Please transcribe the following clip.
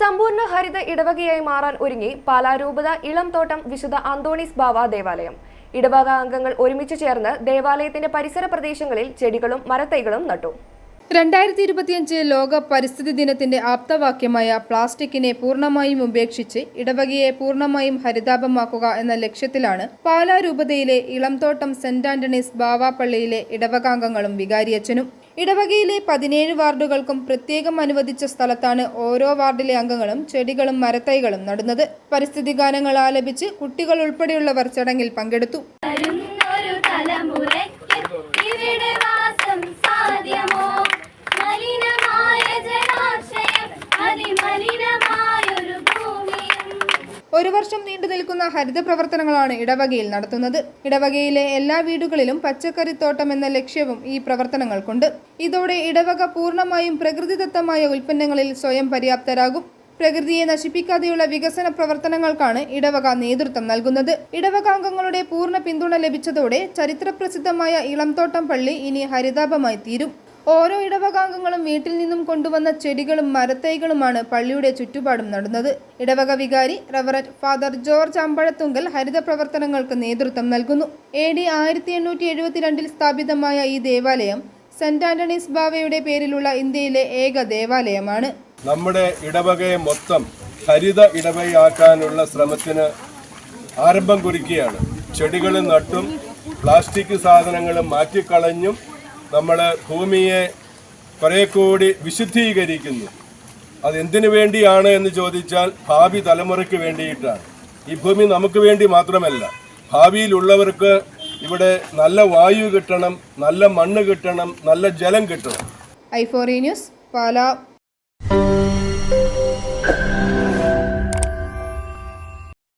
സമ്പൂർണ ഹരിത ഇടവകയായി മാറാൻ ഒരുങ്ങി പാലാരൂപത ഇളം തോട്ടം വിശുദ്ധ അന്തോണീസ് ബാവ ദേവാലയം. ഇടവക അംഗങ്ങൾ ഒരുമിച്ച് ചേർന്ന് ദേവാലയത്തിന്റെ പരിസര പ്രദേശങ്ങളിൽ ചെടികളും മരത്തൈകളും നട്ടു. രണ്ടായിരത്തി ഇരുപത്തിയഞ്ച് ലോക പരിസ്ഥിതി ദിനത്തിന്റെ ആപ്തവാക്യമായ പ്ലാസ്റ്റിക്കിനെ പൂർണമായും ഉപേക്ഷിച്ച് ഇടവകയെ പൂർണമായും ഹരിതാപമാക്കുക എന്ന ലക്ഷ്യത്തിലാണ് പാലാ രൂപതയിലെ ഇളംതോട്ടം സെന്റ് ആന്റണീസ് ബാവാപ്പള്ളിയിലെ ഇടവകാംഗങ്ങളും വികാരിയച്ഛനും ഇടവകയിലെ പതിനേഴ് വാർഡുകൾക്കും പ്രത്യേകം അനുവദിച്ച സ്ഥലത്താണ് ഓരോ വാർഡിലെ അംഗങ്ങളും ചെടികളും മരത്തൈകളും നടുന്നത്. പരിസ്ഥിതി ഗാനങ്ങൾ ആലപിച്ച് കുട്ടികൾ ഉൾപ്പെടെയുള്ളവർ ചടങ്ങിൽ പങ്കെടുത്തു. ഒരു വർഷം നീണ്ടു നിൽക്കുന്ന ഹരിത പ്രവർത്തനങ്ങളാണ് ഇടവകയിൽ നടത്തുന്നത്. ഇടവകയിലെ എല്ലാ വീടുകളിലും പച്ചക്കറിത്തോട്ടം എന്ന ലക്ഷ്യവും ഈ പ്രവർത്തനങ്ങൾക്കുണ്ട്. ഇതോടെ ഇടവക പൂർണമായും പ്രകൃതിദത്തമായ ഉൽപ്പന്നങ്ങളിൽ സ്വയം പര്യാപ്തരാകും. പ്രകൃതിയെ നശിപ്പിക്കാതെയുള്ള വികസന പ്രവർത്തനങ്ങൾക്കാണ് ഇടവക നേതൃത്വം നൽകുന്നത്. ഇടവകാംഗങ്ങളുടെ പൂർണ പിന്തുണ ലഭിച്ചതോടെ ചരിത്രപ്രസിദ്ധമായ ഇളംതോട്ടം പള്ളി ഇനി ഹരിതാപമായി തീരും. ഓരോ ഇടവകാംഗങ്ങളും വീട്ടിൽ നിന്നും കൊണ്ടുവന്ന ചെടികളും മരത്തൈകളുമാണ് പള്ളിയുടെ ചുറ്റുപാടും നടുന്നത്. ഇടവക വികാരി റവററ്റ് ഫാദർ ജോർജ് അമ്പഴത്തുങ്കൽ ഹരിത പ്രവർത്തനങ്ങൾക്ക് നേതൃത്വം നൽകുന്നു. എ ഡി ആയിരത്തി എണ്ണൂറ്റി എഴുപത്തിരണ്ടിൽ സ്ഥാപിതമായ ഈ ദേവാലയം സെന്റ് ആന്റണീസ് ബാവയുടെ പേരിലുള്ള ഇന്ത്യയിലെ ഏക ദേവാലയമാണ്. നമ്മുടെ ഇടവകയെ മൊത്തം ഹരിത ഇടവകയാക്കാനുള്ള ശ്രമത്തിന് ആരംഭം കുറിക്കുകയാണ്. ചെടികൾ നട്ടും പ്ലാസ്റ്റിക് സാധനങ്ങൾ മാറ്റിക്കളഞ്ഞും നമ്മൾ ഭൂമിയെ കുറേ കൂടി വിശുദ്ധീകരിക്കുന്നു. അത് എന്തിനു വേണ്ടിയാണ് എന്ന് ചോദിച്ചാൽ ഭാവി തലമുറയ്ക്ക് വേണ്ടിയിട്ടാണ്. ഈ ഭൂമി നമുക്ക് വേണ്ടി മാത്രമല്ല ഭാവിയിലുള്ളവർക്ക് ഇവിടെ നല്ല വായു കിട്ടണം നല്ല മണ്ണ് കിട്ടണം നല്ല ജലം കിട്ടണം. I ഫോറി news Pala